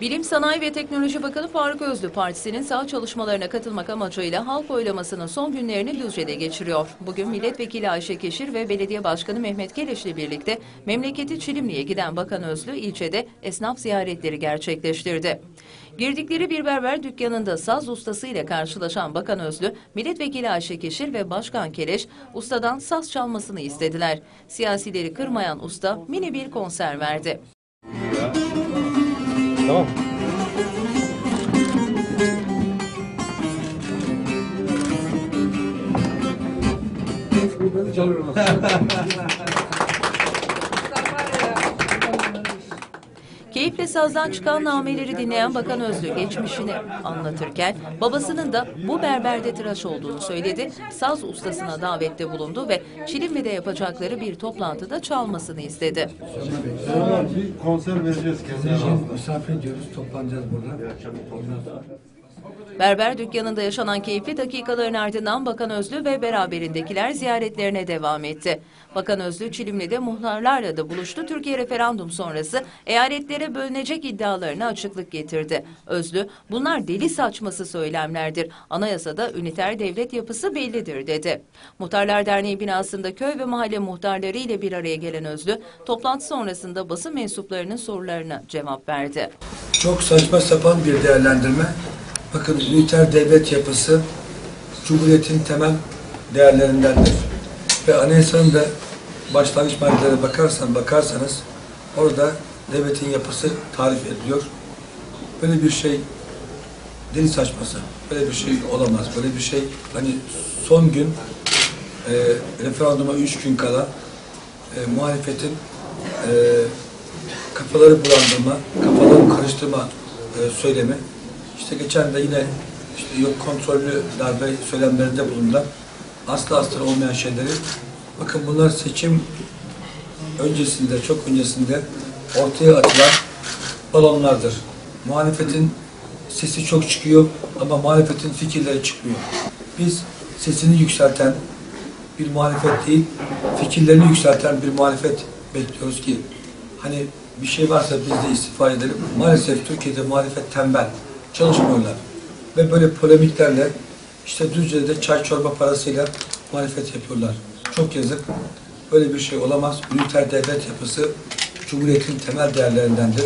Bilim, Sanayi ve Teknoloji Bakanı Faruk Özlü partisinin sağ çalışmalarına katılmak amacıyla halk oylamasının son günlerini Düzce'de geçiriyor. Bugün milletvekili Ayşe Keşir ve belediye başkanı Mehmet Keleş ile birlikte memleketi Çilimli'ye giden Bakan Özlü ilçede esnaf ziyaretleri gerçekleştirdi. Girdikleri bir berber dükkanında saz ustası ile karşılaşan Bakan Özlü, milletvekili Ayşe Keşir ve Başkan Keleş ustadan saz çalmasını istediler. Siyasileri kırmayan usta mini bir konser verdi. Tamam. Keyifle sazdan çıkan nameleri dinleyen Bakan Özlü geçmişini anlatırken babasının da bu berberde tıraş olduğunu söyledi. Saz ustasına davette bulundu ve Çilimli'de yapacakları bir toplantıda çalmasını istedi. Bir konser vereceğiz kendine. Misafir ediyoruz, toplanacağız burada. Berber dükkanında yaşanan keyifli dakikaların ardından Bakan Özlü ve beraberindekiler ziyaretlerine devam etti. Bakan Özlü Çilimli'de muhtarlarla da buluştu. Türkiye referandum sonrası eyaletlere bölünecek iddialarına açıklık getirdi. Özlü, bunlar deli saçması söylemlerdir. Anayasada üniter devlet yapısı bellidir dedi. Muhtarlar Derneği binasında köy ve mahalle muhtarları ile bir araya gelen Özlü, toplantı sonrasında basın mensuplarının sorularına cevap verdi. Çok saçma sapan bir değerlendirme. Bakın üniter devlet yapısı Cumhuriyet'in temel değerlerindendir. Ve anayasanın da başlangıç maddelere bakarsan bakarsanız orada devletin yapısı tarif ediliyor. Böyle bir şey deli saçması. Böyle bir şey olamaz. Böyle bir şey hani son gün e, referanduma üç gün kala e, muhalefetin e, kafaları bulandırma, kafaları karıştırma e, söylemi. İşte geçen de yine işte yok kontrollü darbe söylemlerinde bulundular. Aslı aslı olmayan şeyleri. Bakın bunlar seçim öncesinde, çok öncesinde ortaya atılan balonlardır. Muhalefetin sesi çok çıkıyor ama muhalefetin fikirleri çıkmıyor. Biz sesini yükselten bir muhalefet değil, fikirlerini yükselten bir muhalefet bekliyoruz ki hani bir şey varsa biz de istifa edelim. Maalesef Türkiye'de muhalefet tembel, çalışmıyorlar. Ve böyle polemiklerle işte Düzce'de çay çorba parasıyla muhalefet yapıyorlar. Çok yazık. Böyle bir şey olamaz. Üniter devlet yapısı Cumhuriyet'in temel değerlerindendir.